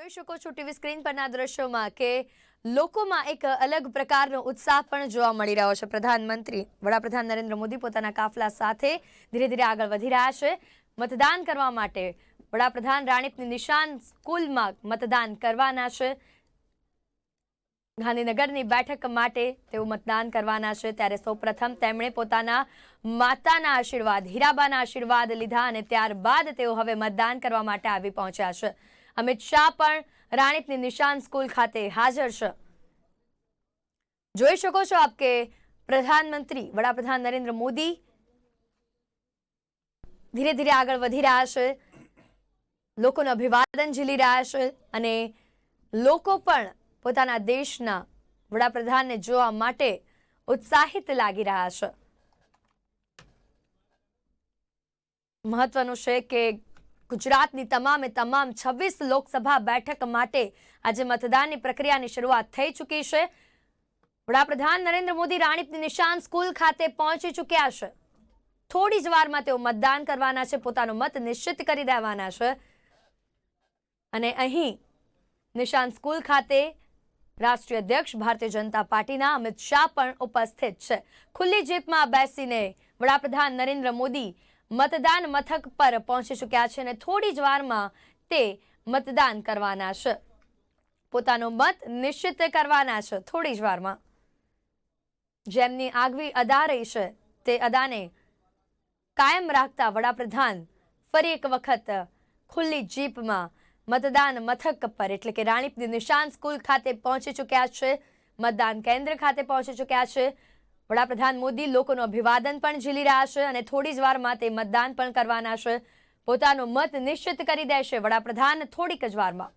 જોઈ શકો છો ટીવી સ્ક્રીન પરના દ્રશ્યોમાં કે લોકોમાં એક અલગ પ્રકારનો ઉત્સાહ પણ જોવા મળી રહ્યો છે. પ્રધાનમંત્રી, વડાપ્રધાન નરેન્દ્ર મોદી પોતાના કાફલા સાથે ધીરે ધીરે આગળ વધી રહ્યા છે. મતદાન કરવા માટે વડાપ્રધાન રાણીપની નિશાન સ્કૂલમાં મતદાન કરવાના છે. ગાંધીનગરની બેઠક માટે તેઓ મતદાન કરવાના છે. ત્યારે સૌપ્રથમ તેમણે પોતાના માતાના આશીર્વાદ, હીરાબાના આશીર્વાદ લીધા અને ત્યારબાદ તેઓ હવે મતદાન કરવા માટે આવી પહોંચ્યા છે. અમિત શાહ પણ રાણીપની નિશાન સ્કૂલ ખાતે હાજર છે. જોઈ શકો છો આપ કે પ્રધાનમંત્રી, વડાપ્રધાન નરેન્દ્ર મોદી ધીરે ધીરે આગળ વધી રહ્યા છે. લોકોનું અભિવાદન ઝીલી રહ્યા છે અને લોકો પણ પોતાના દેશના વડાપ્રધાનને જોવા માટે ઉત્સાહિત લાગી રહ્યા છે. મહત્વનું છે કે ગુજરાતની તમામે તમામ છવ્વીસ લોકસભા બેઠક માટે આજે મતદાનની પ્રક્રિયાની શરૂઆત થઈ ચૂકી છે. વડાપ્રધાન નરેન્દ્ર મોદી રાણીપ નિશાન સ્કૂલ ખાતે પહોંચી ચૂક્યા છે. થોડી જ વારમાં તેઓ મતદાન કરવાના છે, પોતાનો મત નિશ્ચિત કરી દેવાના છે. અને અહીં નિશાન સ્કૂલ ખાતે રાષ્ટ્રીય અધ્યક્ષ ભારતીય જનતા પાર્ટીના અમિત શાહ પણ ઉપસ્થિત છે. ખુલ્લી જીપમાં બેસીને વડાપ્રધાન નરેન્દ્ર મોદી મતદાન મથક પર પહોંચી ચૂક્યા છે અને થોડી જ વારમાં તે મતદાન કરવાના છે. પોતાનો મત નિશ્ચિત કરવાના છે થોડી જ વારમાં. જેમની આગવી અદા રહી છે તે અદાને કાયમ રાખતા વડાપ્રધાન ફરી એક વખત ખુલ્લી જીપમાં મતદાન મથક પર એટલે કે રાણીપની નિશાન સ્કૂલ ખાતે પહોંચી ચૂક્યા છે, મતદાન કેન્દ્ર ખાતે પહોંચી ચૂક્યા છે વડાપ્રધાન મોદી લોકોનું અભિવાદન પણ ઝીલી રહ્યા છે અને થોડી જ વારમાં તે મતદાન પણ કરવાના છે. પોતાનો મત નિશ્ચિત કરી દેશે વડાપ્રધાન થોડીક જ વારમાં.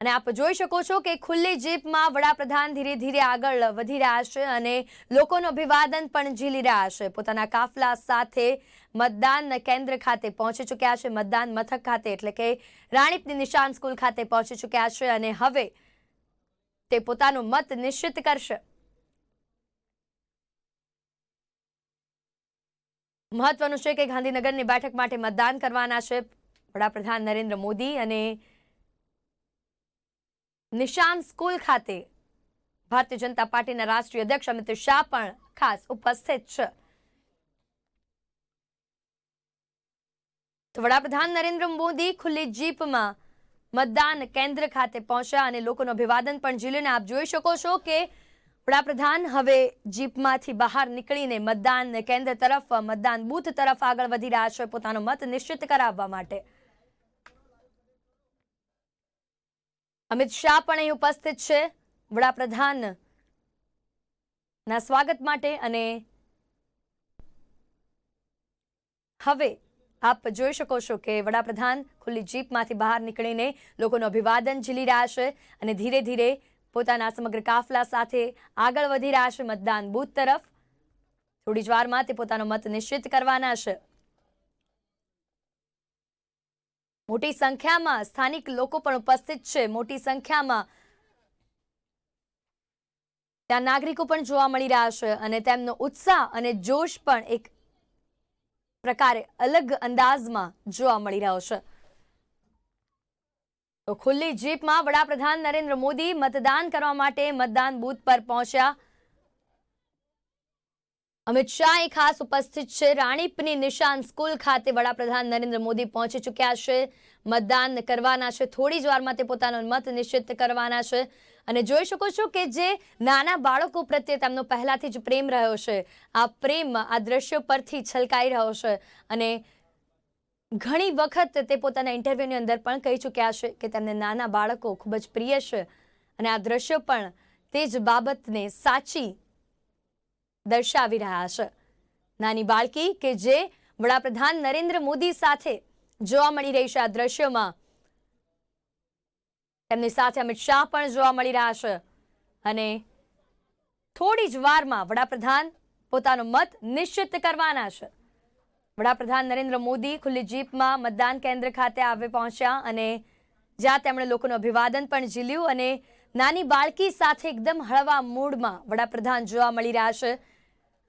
અને આપ જોઈ શકો છો કે ખુલ્લી જીપમાં વડાપ્રધાન ધીરે ધીરે આગળ વધી રહ્યા છે અને લોકોનું અભિવાદન પણ ઝીલી રહ્યા છે. પોતાના કાફલા સાથે મતદાન કેન્દ્ર ખાતે પહોંચી ચૂક્યા છે. મતદાન મથક ખાતે એટલે કે રાણીપની નિશાન સ્કૂલ ખાતે પહોંચી ચૂક્યા છે અને હવે તે પોતાનો મત નિશ્ચિત કરશે. મહત્વનું છે કે ગાંધીનગરની બેઠક માટે મતદાન કરવાના છે વડાપ્રધાન નરેન્દ્ર મોદી અને નિશાન સ્કૂલ ખાતે ભારતીય જનતા પાર્ટીના રાષ્ટ્રીય અધ્યક્ષ અમિત શાહ પણ ખાસ ઉપસ્થિત છે. તો વડાપ્રધાન નરેન્દ્ર મોદી ખુલ્લી જીપમાં મતદાન કેન્દ્ર ખાતે પહોંચ્યા અને લોકોનું અભિવાદન પણ ઝીલીને આપ જોઈ શકો છો કે વડાપ્રધાન હવે જીપમાંથી બહાર નીકળીને મતદાન કેન્દ્ર તરફ, મતદાન બૂથ તરફ આગળ વધી રહ્યા છે પોતાનો મત નિશ્ચિત કરાવવા માટે. અમિત શાહ પણ અહીં ઉપસ્થિત છે. વડાપ્રધાન ના સ્વાગત માટે અને હવે આપ જોઈ શકો છો કે વડાપ્રધાન ખુલ્લી જીપમાંથી બહાર નીકળીને લોકોનું અભિવાદન ઝીલી રહ્યા છે અને ધીરે ધીરે પોતાના સમગ્ર કાફલા સાથે આગળ વધી રહ્યા છે મતદાન બૂથ તરફ. થોડી જ વારમાં તે પોતાનો મત નિશ્ચિત કરવાના છે. મોટી સંખ્યામાં સ્થાનિક લોકો પણ ઉપસ્થિત છે. મોટી સંખ્યામાં ત્યાં નાગરિકો પણ જોવા મળી રહ્યા છે અને તેમનો ઉત્સાહ અને જોશ પણ એક પ્રકારે અલગ અંદાજમાં જોવા મળી રહ્યો છે. તો ખુલ્લી જીપમાં વડાપ્રધાન નરેન્દ્ર મોદી મતદાન કરવા માટે મતદાન બૂથ પર પહોંચ્યા. અમિત શાહ એ ખાસ ઉપસ્થિત છે. રાણીપની નિશાન સ્કૂલ ખાતે વડાપ્રધાન નરેન્દ્ર મોદી પહોંચી ચૂક્યા છે. મતદાન કરવાના છે. થોડી જ વારમાં તે પોતાનો મત નિશ્ચિત કરવાના છે. અને જોઈ શકો છો કે જે નાના બાળકો પ્રત્યે તેમનો પહેલાથી જ પ્રેમ રહ્યો છે. આ પ્રેમ આ દ્રશ્યો પરથી છલકાઈ રહ્યો છે. અને ઘણી વખત તે પોતાના ઇન્ટરવ્યૂની અંદર પણ કહી ચૂક્યા છે કે તેમને નાના બાળકો ખૂબ જ પ્રિય છે. અને આ દ્રશ્યો પણ તે જ બાબતને સાચી દર્શાવી રહ્યા છે. નાની બાળકી કે જે વડાપ્રધાન નરેન્દ્ર મોદી સાથે જોવા મળી રહી છે આ દ્રશ્યોમાં. તેમની સાથે અમિત શાહ પણ જોવા મળી રહ્યા છે. અને થોડી જ વારમાં વડાપ્રધાન પોતાનો મત નિશ્ચિત કરવાના છે. વડાપ્રધાન નરેન્દ્ર મોદી ખુલ્લી જીપમાં મતદાન કેન્દ્ર ખાતે આવી પહોંચ્યા અને જ્યાં તેમણે લોકોનું અભિવાદન પણ ઝીલ્યું અને નાની બાળકી સાથે એકદમ હળવા મૂડમાં વડાપ્રધાન જોવા મળી રહ્યા છે.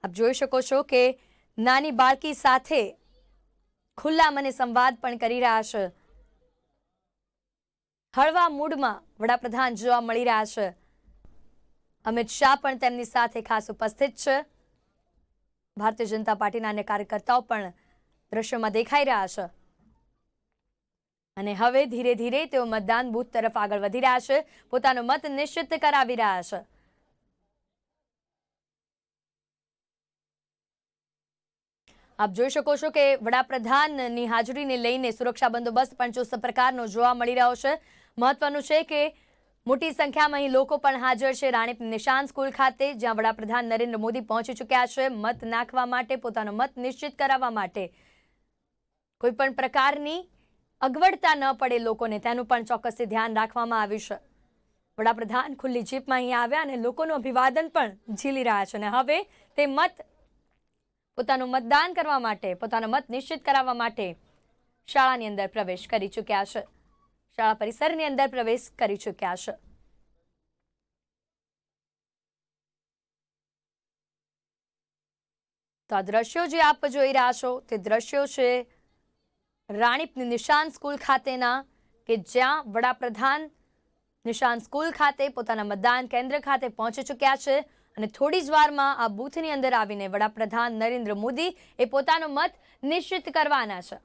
આપ જોઈ શકો છો કે નાની બાળકી સાથે ખુલ્લા મને સંવાદ પણ કરી રહ્યા છે. હળવા મૂડમાં વડાપ્રધાન જોવા મળી રહ્યા છે. અમિત શાહ પણ તેમની સાથે ખાસ ઉપસ્થિત છે. ભારતીય જનતા પાર્ટીના અન્ય કાર્યકર્તાઓ પણ દ્રશ્યોમાં દેખાઈ રહ્યા છે. અને હવે ધીરે ધીરે તેઓ મતદાન બૂથ તરફ આગળ વધી રહ્યા છે. પોતાનો મત નિશ્ચિત કરાવી રહ્યા છે. આપ જોઈ શકો છો કે વડાપ્રધાનની હાજરીને લઈને સુરક્ષા બંદોબસ્ત પણ ચુસ્ત પ્રકારનો જોવા મળી રહ્યો છે. મહત્વનું છે કે મોટી સંખ્યામાં અહીં લોકો પણ હાજર છે. રાણીપ નિશાન સ્કૂલ ખાતે, જ્યાં વડાપ્રધાન નરેન્દ્ર મોદી પહોંચી ચૂક્યા છે. મત નાખવા માટે, પોતાનો મત નિશ્ચિત કરાવવા માટે. કોઈ પણ પ્રકારની અગવડતા ન પડે લોકોને, તેનું પણ ચોક્કસથી ધ્યાન રાખવામાં આવ્યું છે. વડાપ્રધાન ખુલ્લી જીપમાં અહીં આવ્યા અને લોકોનું અભિવાદન પણ ઝીલી રહ્યા છે. અને હવે તે મત, પોતાનું મતદાન કરવા માટે, પોતાનો મત નિશ્ચિત કરાવવા માટે શાળાની અંદર પ્રવેશ કરી ચૂક્યા છે. શાળા પરિસરની અંદર પ્રવેશ કરી ચૂક્યા છે. તો આ દ્રશ્યો જે આપ જોઈ રહ્યા છો, તે દ્રશ્યો છે રાણીપની નિશાન સ્કૂલ ખાતેના કે જ્યાં વડાપ્રધાન નિશાન સ્કૂલ ખાતે પોતાના મતદાન કેન્દ્ર ખાતે પહોંચી ચૂક્યા છે અને થોડી જ વારમાં આ બૂથની અંદર આવીને વડાપ્રધાન નરેન્દ્ર મોદી એ પોતાનો મત નિશ્ચિત કરવાના છે.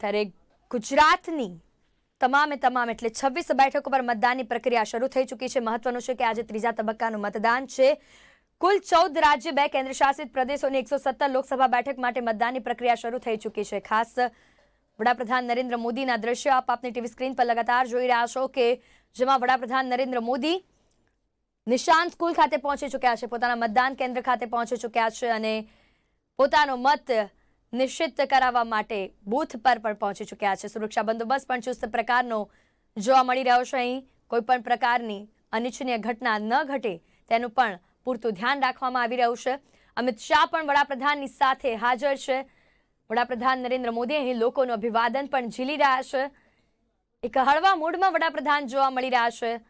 ત્યારે ગુજરાતની તમામે તમામ એટલે છવ્વીસ બેઠકો પર મતદાનની પ્રક્રિયા શરૂ થઈ ચૂકી છે. મહત્વનું છે કે આજે ત્રીજા તબક્કાનું મતદાન છે. કુલ ચૌદ રાજ્ય, બે કેન્દ્રશાસિત પ્રદેશોની એકસો સત્તર લોકસભા બેઠક માટે મતદાનની પ્રક્રિયા શરૂ થઈ ચૂકી છે. ખાસ વડાપ્રધાન નરેન્દ્ર મોદીના દ્રશ્યો આપ આપની ટીવી સ્ક્રીન પર લગાતાર જોઈ રહ્યા છો કે જેમાં વડાપ્રધાન નરેન્દ્ર મોદી નિશાન સ્કૂલ ખાતે પહોંચી ચૂક્યા છે. પોતાના મતદાન કેન્દ્ર ખાતે પહોંચી ચૂક્યા છે અને પોતાનો મત નિશ્ચિત કરાવવા માટે બૂથ પર પણ પહોંચી ચૂક્યા છે. સુરક્ષા બંદોબસ્ત પણ ચુસ્ત પ્રકારનો જોવા મળી રહ્યો છે. અહીં કોઈ પણ પ્રકારની અનિચ્છનીય ઘટના ન ઘટે તેનું પણ પૂરતું ધ્યાન રાખવામાં આવી રહ્યું છે. અમિત શાહ પણ વડાપ્રધાનની સાથે હાજર છે. વડાપ્રધાન નરેન્દ્ર મોદી અહીં લોકોનું અભિવાદન પણ ઝીલી રહ્યા છે. એક હળવા મૂડમાં વડાપ્રધાન જોવા મળી રહ્યા છે.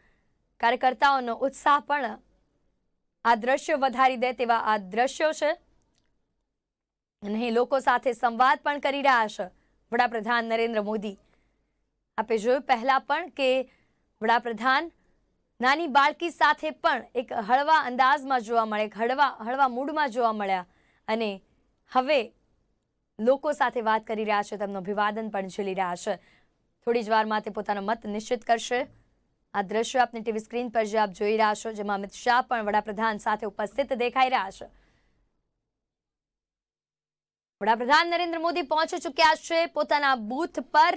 કાર્યકર્તાઓનો ઉત્સાહ પણ આ દ્રશ્યો વધારી દે તેવા આ દ્રશ્યો છે. અને લોકો સાથે સંવાદ પણ કરી રહ્યા છે. વડાપ્રધાન નરેન્દ્ર મોદી. આપે જોયું પહેલાં પણ કે વડાપ્રધાન નાની બાળકી સાથે પણ એક હળવા અંદાજમાં જોવા મળે, એક હળવા હળવા મૂડમાં જોવા મળ્યા. અને હવે લોકો સાથે વાત કરી રહ્યા છે, તેમનું અભિવાદન પણ ઝીલી રહ્યા છે. થોડી જ વારમાં તે પોતાનો મત નિશ્ચિત કરશે. આ દ્રશ્ય આપની ટીવી સ્ક્રીન પર જે આપ જોઈ રહ્યા છો, જેમાં અમિત શાહ પણ વડાપ્રધાન સાથે ઉપસ્થિત દેખાઈ રહ્યા છે. વડાપ્રધાન નરેન્દ્ર મોદી પહોંચી ચૂક્યા છે પોતાના બૂથ પર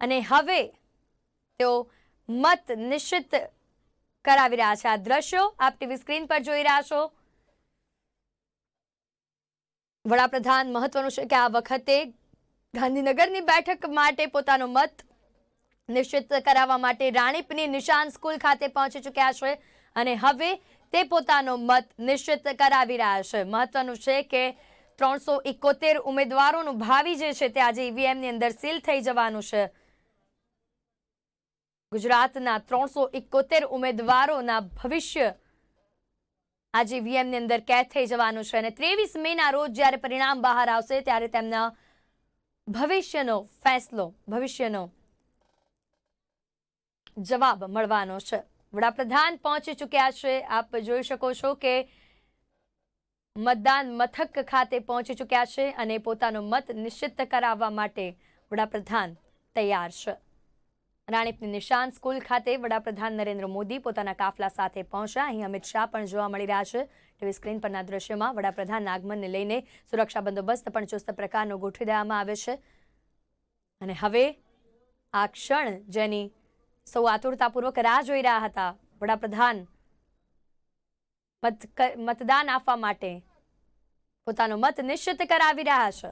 અને હવે તેઓ મત નિશ્ચિત કરાવી રહ્યા છે. આ દ્રશ્યો આપ ટીવી સ્ક્રીન પર જોઈ રહ્યા છો. વડાપ્રધાન મહત્વનું છે કે આ વખતે ગાંધીનગરની બેઠક માટે પોતાનો મત નિશ્ચિત કરાવવા માટે રાણીપની નિશાન સ્કૂલ ખાતે પહોંચી ચૂક્યા છે અને હવે તે પોતાનો મત નિશ્ચિત કરાવી રહ્યા છે. મહત્વનું છે કે ત્રણસો એકોતેર ઉમેદવારોનું ભાવિ જે છે તે આજે ઈવીએમની અંદર સીલ થઈ જવાનું છે. ગુજરાતના ત્રણસો એકોતેર ઉમેદવારોના ભવિષ્ય આજે ઈવીએમની અંદર કેદ થઈ જવાનું છે અને ત્રેવીસ મેના રોજ જ્યારે પરિણામ બહાર આવશે ત્યારે તેમના ભવિષ્યનો ફેસલો, ભવિષ્યનો જવાબ મળવાનો છે. વડાપ્રધાન પહોંચી ચૂક્યા છે. આપ જોઈ શકો છો કે મતદાન મથક ખાતે પહોંચી ચૂક્યા છે અને પોતાનો મત નિશ્ચિત કરાવવા માટે વડાપ્રધાન તૈયાર છે. રાણીપની નિશાન સ્કૂલ ખાતે વડાપ્રધાન નરેન્દ્ર મોદી પોતાના કાફલા સાથે પહોંચ્યા. અહીં અમિત શાહ પણ જોવા મળી રહ્યા છે. ટીવી સ્ક્રીન પરના દ્રશ્યમાં વડાપ્રધાનના આગમનને લઈને સુરક્ષા બંદોબસ્ત પણ ચુસ્ત પ્રકારનો ગોઠવી દેવામાં આવે છે. અને હવે આ ક્ષણ જેની સૌ આતુરતાપૂર્વક રાહ જોઈ રહ્યા હતા વડાપ્રધાન મતદાન આપવા માટે પોતાનો મત નિશ્ચિત કરાવી રહ્યા છે.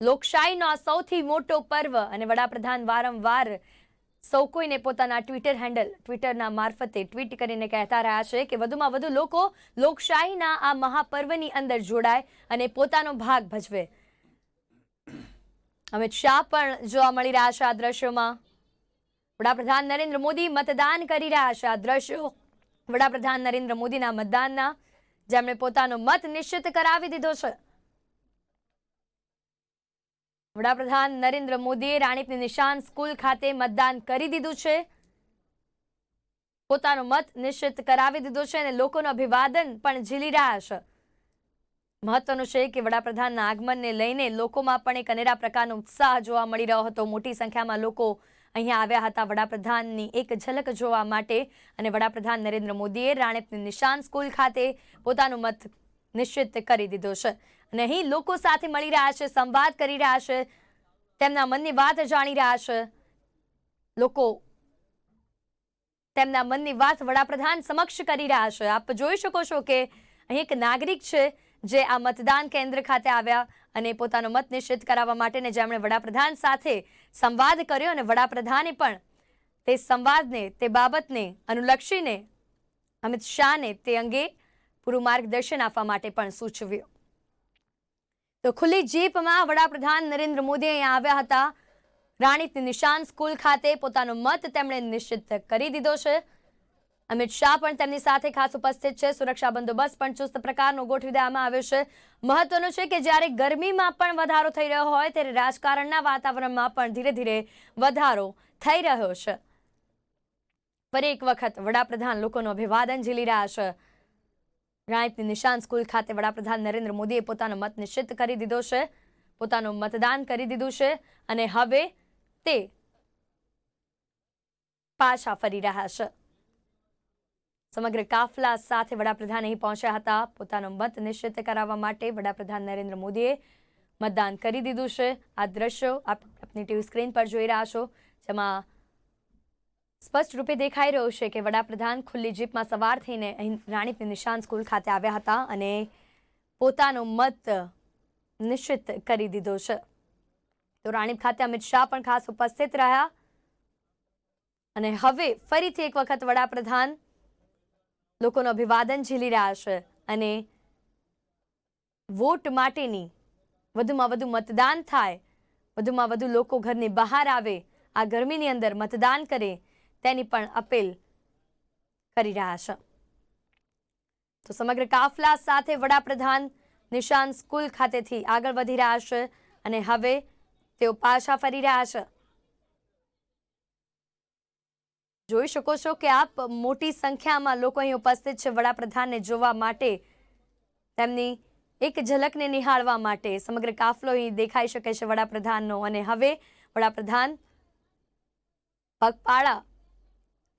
લોકશાહીનો આ સૌથી મોટો પર્વ અને વડાપ્રધાન વારંવાર સૌ કોઈને પોતાના ટ્વિટર હેન્ડલ, ટ્વિટરના મારફતે ટ્વીટ કરીને કહેતા રહ્યા છે કે વધુમાં વધુ લોકો લોકશાહીના આ મહાપર્વની અંદર જોડાય અને પોતાનો ભાગ ભજવે. અમિત શાહ પણ જોવા મળી રહ્યા છે આ દ્રશ્યોમાં. વડાપ્રધાન નરેન્દ્ર મોદી મતદાન કરી રહ્યા છે આ દ્રશ્યો. વડાપ્રધાન નરેન્દ્ર મોદીના મતદાનના જેમણે પોતાનો મત નિશ્ચિત કરાવી દીધો છે. વડાપ્રધાન નરેન્દ્ર મોદીએ રાણીપની નિશાન સ્કૂલ ખાતે મતદાન કરી દીધું છે. પોતાનો મત નિશ્ચિત કરાવી દીધો છે અને લોકોનું અભિવાદન પણ ઝીલી રહ્યા છે. મહત્વનું છે કે વડાપ્રધાનના આગમનને લઈને લોકોમાં પણ એક અનેરા પ્રકારનો ઉત્સાહ જોવા મળી રહ્યો હતો. મોટી સંખ્યામાં લોકો અહીંયા આવ્યા હતા વડાપ્રધાનની એક ઝલક જોવા માટે અને વડાપ્રધાન નરેન્દ્ર મોદીએ રાણેપની નિશાન સ્કૂલ ખાતે પોતાનો મત નિશ્ચિત કરી દીધો છે. અને અહીં લોકો સાથે મળી રહ્યા છે, સંવાદ કરી રહ્યા છે, તેમના મનની વાત જાણી રહ્યા છે. લોકો તેમના મનની વાત વડાપ્રધાન સમક્ષ કરી રહ્યા છે. આપ જોઈ શકો છો કે અહીં એક નાગરિક છે જે આ મતદાન કેન્દ્ર ખાતે આવ્યા અને પોતાનો મત નિશ્ચિત કરાવવા માટે ને જેમણે વડાપ્રધાન સાથે સંવાદ કર્યો અને વડાપ્રધાને પણ તે સંવાદને, તે બાબતને અનુલક્ષીને અમિત શાહને તે અંગે પૂરું માર્ગદર્શન આપવા માટે પણ સૂચવ્યું. તો ખુલ્લી જીપમાં વડાપ્રધાન નરેન્દ્ર મોદી અહીંયા આવ્યા હતા. રાણીત નિશાન સ્કૂલ ખાતે પોતાનો મત તેમણે નિશ્ચિત કરી દીધો છે. અમિત શાહ પણ તેમની સાથે ખાસ ઉપસ્થિત છે. સુરક્ષા બંદોબસ્ત પણ ચુસ્ત પ્રકારનો ગોઠવી દેવામાં આવ્યો છે. મહત્વનું છે કે જ્યારે ગરમીમાં પણ વધારો થઈ રહ્યો હોય ત્યારે રાજકારણના વાતાવરણમાં પણ ધીરે ધીરે વધારો થઈ રહ્યો છે. ફરી એક વખત વડાપ્રધાન લોકોનું અભિવાદન ઝીલી રહ્યા છે. રાણીપની નિશાન સ્કૂલ ખાતે વડાપ્રધાન નરેન્દ્ર મોદીએ પોતાનો મત નિશ્ચિત કરી દીધો છે. પોતાનું મતદાન કરી દીધું છે અને હવે તે પાછા ફરી રહ્યા છે. સમગ્ર કાફલા સાથે વડાપ્રધાન અહીં પહોંચ્યા હતા. પોતાનો મત નિશ્ચિત કરાવવા માટે વડાપ્રધાન નરેન્દ્ર મોદીએ મતદાન કરી દીધું છે. આ દ્રશ્યો આપ આપની ટીવી સ્ક્રીન પર જોઈ રહ્યા છો, જેમાં સ્પષ્ટ રૂપે દેખાઈ રહ્યું છે કે વડાપ્રધાન ખુલ્લી જીપમાં સવાર થઈને અહીં રાણીપની નિશાન સ્કૂલ ખાતે આવ્યા હતા અને પોતાનો મત નિશ્ચિત કરી દીધો છે. તો રાણીપ ખાતે અમિત શાહ પણ ખાસ ઉપસ્થિત રહ્યા. અને હવે ફરીથી એક વખત વડાપ્રધાન લોકોનું અભિવાદન ઝીલી રહ્યા છે અને વોટ માટેની વધુમાં વધુ મતદાન થાય, વધુમાં વધુ લોકો ઘરની બહાર આવે, આ ગરમીની અંદર મતદાન કરે, તેની પણ અપીલ કરી રહ્યા છે. તો સમગ્ર કાફલા સાથે વડાપ્રધાન નિશાન સ્કૂલ ખાતેથી આગળ વધી રહ્યા છે અને હવે તેઓ પાછા ફરી રહ્યા છે. જોઈ શકો છો કે આપ મોટી સંખ્યામાં લોકો અહીં ઉપસ્થિત છે વડાપ્રધાનને જોવા માટે. તેમની એક ઝલકને નિહાળવા માટે સમગ્ર કાફલો અહીં દેખાઈ શકે છે વડાપ્રધાનનો. અને હવે વડાપ્રધાન પગપાળા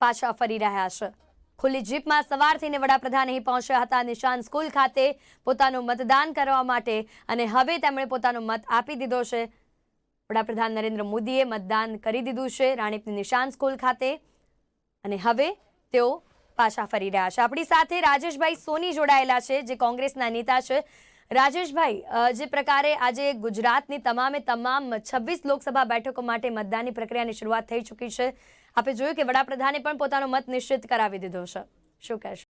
પાછા ફરી રહ્યા છે. ખુલ્લી જીપમાં સવાર થઈને વડાપ્રધાન અહીં પહોંચ્યા હતા. નિશાન સ્કૂલ ખાતે પોતાનું મતદાન કરવા માટે અને હવે તેમણે પોતાનો મત આપી દીધો છે. વડાપ્રધાન નરેન્દ્ર મોદીએ મતદાન કરી દીધું છે. રાણીપની નિશાન સ્કૂલ ખાતે અને હવે તેઓ પાછા ફરી રહ્યા છે. આપણી સાથે રાજેશભાઈ સોની જોડાયેલા છે, જે કોંગ્રેસના નેતા છે. રાજેશભાઈ જે પ્રકારે આજે ગુજરાતની તમામે તમામ છવ્વીસ લોકસભા બેઠકો માટે મતદાનની પ્રક્રિયાની શરૂઆત થઈ ચૂકી છે. આપણે જોયું કે વડાપ્રધાને પણ પોતાનો મત નિશ્ચિત કરાવી દીધો છે. શું કહેશો?